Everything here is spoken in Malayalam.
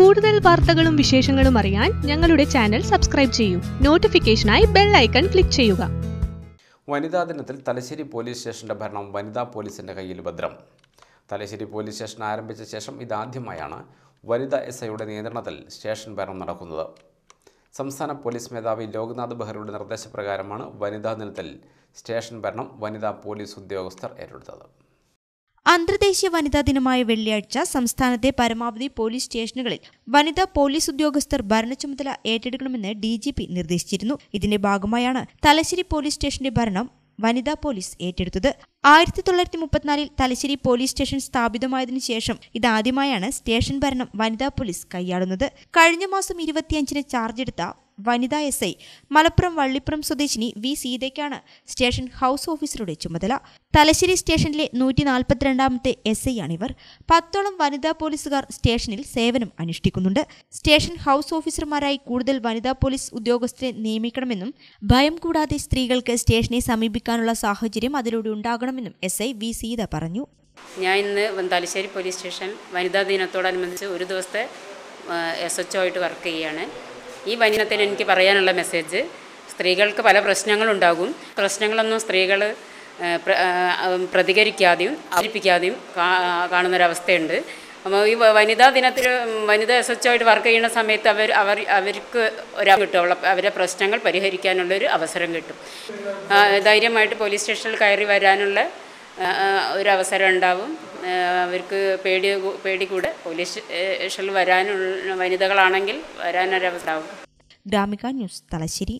കൂടുതൽ വാർത്തകളും വിശേഷങ്ങളും അറിയാൻ ഞങ്ങളുടെ ചാനൽ സബ്സ്ക്രൈബ് ചെയ്യൂ. നോട്ടിഫിക്കേഷനായി ബെൽ ഐക്കൺ ക്ലിക്ക് ചെയ്യുക. വനിതാ ദിനത്തിൽ തലശ്ശേരി പോലീസ് സ്റ്റേഷന്റെ ഭരണം വനിതാ പോലീസിന്റെ കയ്യിൽ ഭദ്രം. തലശ്ശേരി പോലീസ് സ്റ്റേഷൻ ആരംഭിച്ച ശേഷം ഇതാദ്യമായാണ് വനിതാ എസ് ഐയുടെ നിയന്ത്രണത്തിൽ സ്റ്റേഷൻ ഭരണം നടക്കുന്നത്. സംസ്ഥാന പോലീസ് മേധാവി ലോക്നാഥ് ബെഹ്റയുടെ നിർദ്ദേശപ്രകാരമാണ് വനിതാ ദിനത്തിൽ സ്റ്റേഷൻ ഭരണം വനിതാ പോലീസ് ഉദ്യോഗസ്ഥർ ഏറ്റെടുത്തത്. അന്തർദേശീയ വനിതാ ദിനമായ വെള്ളിയാഴ്ച സംസ്ഥാനത്തെ പരമാവധി പോലീസ് സ്റ്റേഷനുകളിൽ വനിതാ പോലീസ് ഉദ്യോഗസ്ഥർ ഭരണചുമതല ഏറ്റെടുക്കണമെന്ന് ഡി ജി പി നിർദ്ദേശിച്ചിരുന്നു. ഇതിന്റെ ഭാഗമായാണ് തലശ്ശേരി പോലീസ് സ്റ്റേഷന്റെ ഭരണം വനിതാ പോലീസ് ഏറ്റെടുത്തത്. ആയിരത്തി തൊള്ളായിരത്തി മുപ്പത്തിനാലിൽ തലശ്ശേരി പോലീസ് സ്റ്റേഷൻ സ്ഥാപിതമായതിനു ശേഷം ഇതാദ്യമായാണ് സ്റ്റേഷൻ ഭരണം വനിതാ പോലീസ് കൈയാളുന്നത്. കഴിഞ്ഞ മാസം ഇരുപത്തിയഞ്ചിന് ചാർജ് എടുത്ത വനിതാ എസ് ഐ മലപ്പുറം വള്ളിപ്പുറം സ്വദേശിനി വി സീതയ്ക്കാണ് സ്റ്റേഷൻ ഹൗസ് ഓഫീസറുടെ ചുമതല. തലശ്ശേരി സ്റ്റേഷനിലെ നൂറ്റി നാൽപ്പത്തിരണ്ടാമത്തെ എസ് ഐ ആണിവർ പത്തോളം വനിതാ പോലീസുകാർ സ്റ്റേഷനിൽ സേവനം അനുഷ്ഠിക്കുന്നുണ്ട്. സ്റ്റേഷൻ ഹൗസ് ഓഫീസർമാരായി കൂടുതൽ വനിതാ പോലീസ് ഉദ്യോഗസ്ഥരെ നിയമിക്കണമെന്നും ഭയം കൂടാതെ സ്ത്രീകൾക്ക് സ്റ്റേഷനെ സമീപിക്കാനുള്ള സാഹചര്യം അതിലൂടെ ഉണ്ടാകണമെന്നും എസ് ഐ വി സീത പറഞ്ഞു. ഞാൻ ഇന്ന് തലശ്ശേരി പോലീസ് സ്റ്റേഷൻ വനിതാ ദിനത്തോടനുബന്ധിച്ച് ഒരു ദിവസത്തെ എസ് എച്ച് ആയിട്ട് വർക്ക് ചെയ്യുകയാണ്. ഈ വനിതത്തിൽ എനിക്ക് പറയാനുള്ള മെസ്സേജ് സ്ത്രീകൾക്ക് പല പ്രശ്നങ്ങളുണ്ടാകും. പ്രശ്നങ്ങളൊന്നും സ്ത്രീകൾ പ്രതികരിക്കാതെയും അവതരിപ്പിക്കാതെയും കാണുന്നൊരവസ്ഥയുണ്ട്. അപ്പോൾ ഈ വനിതാ ദിനത്തിൽ വനിതാ എസ് എച്ച് ആയിട്ട് വർക്ക് ചെയ്യുന്ന സമയത്ത് അവർ അവർ അവർക്ക് ഒരു കിട്ടും. അവരെ പ്രശ്നങ്ങൾ പരിഹരിക്കാനുള്ളൊരു അവസരം കിട്ടും. ധൈര്യമായിട്ട് പോലീസ് സ്റ്റേഷനിൽ കയറി വരാനുള്ള ഒരു അവസരം ഉണ്ടാവും. അവർക്ക് പേടി പേടി കൂടെ പോലീസ് സ്റ്റേഷനിൽ വരാനുള്ള വനിതകളാണെങ്കിൽ വരാനൊരവസരമാവും ഗ്രാമിക ന്യൂസ് തലശ്ശേരി.